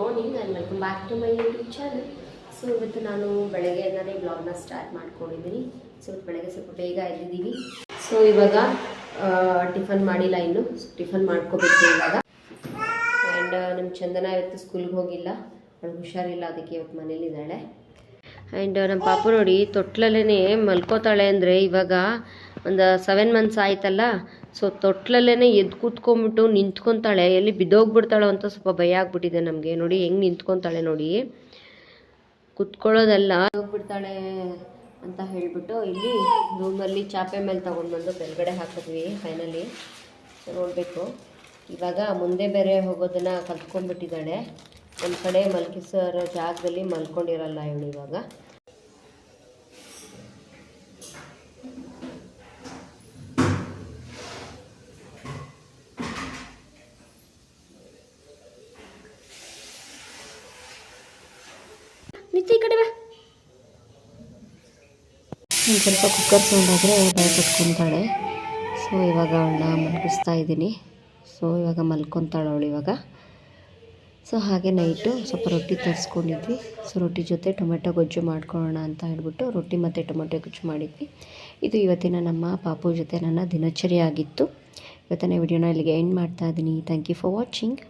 Morning and welcome back to my YouTube channel so ಇವತ್ತು ನಾನು ಬೆಳಗ್ಗೆಯಿಂದಲೇ ಬ್ಲಾಗ್ನ ಸ್ಟಾರ್ಟ್ ಮಾಡ್ಕೊಂಡಿದ್ದೀನಿ ಸೊ ಇವತ್ತು ಬೆಳಗ್ಗೆ ಸ್ವಲ್ಪ ಬೇಗ ಎದ್ದಿದ್ದೀವಿ ಸೊ ಇವಾಗ ಟಿಫನ್ ಮಾಡಿಲ್ಲ ಇನ್ನು. ಟಿಫನ್ ಮಾಡ್ಕೋಬೇಕು ಇವಾಗ. ಆ್ಯಂಡ್ ನಮ್ಮ ಚಂದನ ಇವತ್ತು ಸ್ಕೂಲ್ಗೆ ಹೋಗಿಲ್ಲ. ಅವಳಿಗೆ ಹುಷಾರಿಲ್ಲ, ಅದಕ್ಕೆ ಇವತ್ತು ಮನೇಲಿದ್ದಾಳೆ. ಆ್ಯಂಡ್ ನಮ್ಮ ಪಾಪು ನೋಡಿ ತೊಟ್ಲಲ್ಲೇ ಮಲ್ಕೋತಾಳೆ ಅಂದರೆ ಇವಾಗ ಒಂದು ಸೆವೆನ್ ಮಂತ್ಸ್ ಆಯ್ತಲ್ಲ ಸೊ ತೊಟ್ಲಲ್ಲೇ ಎದ್ದು ಕೂತ್ಕೊಂಡ್ಬಿಟ್ಟು ನಿಂತ್ಕೊತಾಳೆ. ಎಲ್ಲಿ ಬಿದ್ದೋಗ್ಬಿಡ್ತಾಳೋ ಅಂತ ಸ್ವಲ್ಪ ಭಯ ಆಗ್ಬಿಟ್ಟಿದೆ ನಮಗೆ. ನೋಡಿ, ಹೆಂಗೆ ನಿಂತ್ಕೊತಾಳೆ ನೋಡಿ. ಕುತ್ಕೊಳ್ಳೋದಲ್ಲ, ಹೋಗ್ಬಿಡ್ತಾಳೆ ಅಂತ ಹೇಳಿಬಿಟ್ಟು ಇಲ್ಲಿ ರೂಮಲ್ಲಿ ಚಾಪೆ ಮೇಲೆ ತೊಗೊಂಡು ಬಂದು ಬೆಳಗಡೆ ಹಾಕಿದ್ವಿ ಫೈನಲಿ ನೋಡಬೇಕು. ಇವಾಗ ಮುಂದೆ ಬೇರೆ ಹೋಗೋದನ್ನ ಕಲ್ತ್ಕೊಂಡ್ಬಿಟ್ಟಿದ್ದಾಳೆ. ಒಂದು ಕಡೆ ಮಲ್ಕಿಸೋರ ಜಾಗದಲ್ಲಿ ಮಲ್ಕೊಂಡಿರಲ್ಲ ಇವಳು ಇವಾಗ. ಒಂದು ಸ್ವಲ್ಪ ಕುಕ್ಕರ್ ಸೌಂಡ್ ಆದರೆ ಭಯ ಕಟ್ಕೊತಾಳೆ. ಸೊ ಇವಾಗ ಅವಳನ್ನ ಮಲಗಿಸ್ತಾ ಇದ್ದೀನಿ. ಸೊ ಇವಾಗ ಮಲ್ಕೊತಾಳೆ ಅವಳು ಇವಾಗ. ಸೊ ಹಾಗೆ ನೈಟು ಸ್ವಲ್ಪ ರೊಟ್ಟಿ ತರಿಸ್ಕೊಂಡಿದ್ವಿ. ಸೊ ರೊಟ್ಟಿ ಜೊತೆ ಟೊಮೆಟೊ ಗೊಜ್ಜು ಮಾಡ್ಕೊಳ್ಳೋಣ ಅಂತ ಹೇಳ್ಬಿಟ್ಟು ರೊಟ್ಟಿ ಮತ್ತು ಟೊಮೆಟೊ ಗೊಜ್ಜು ಮಾಡಿದ್ವಿ. ಇದು ಇವತ್ತಿನ ನಮ್ಮ ಪಾಪು ಜೊತೆ ನನ್ನ ದಿನಚರಿ ಆಗಿತ್ತು ಇವತ್ತಿನ ವಿಡಿಯೋನ ಇಲ್ಲಿಗೆ ಎಂಡ್ ಮಾಡ್ತಾ ಇದ್ದೀನಿ. Thank you for watching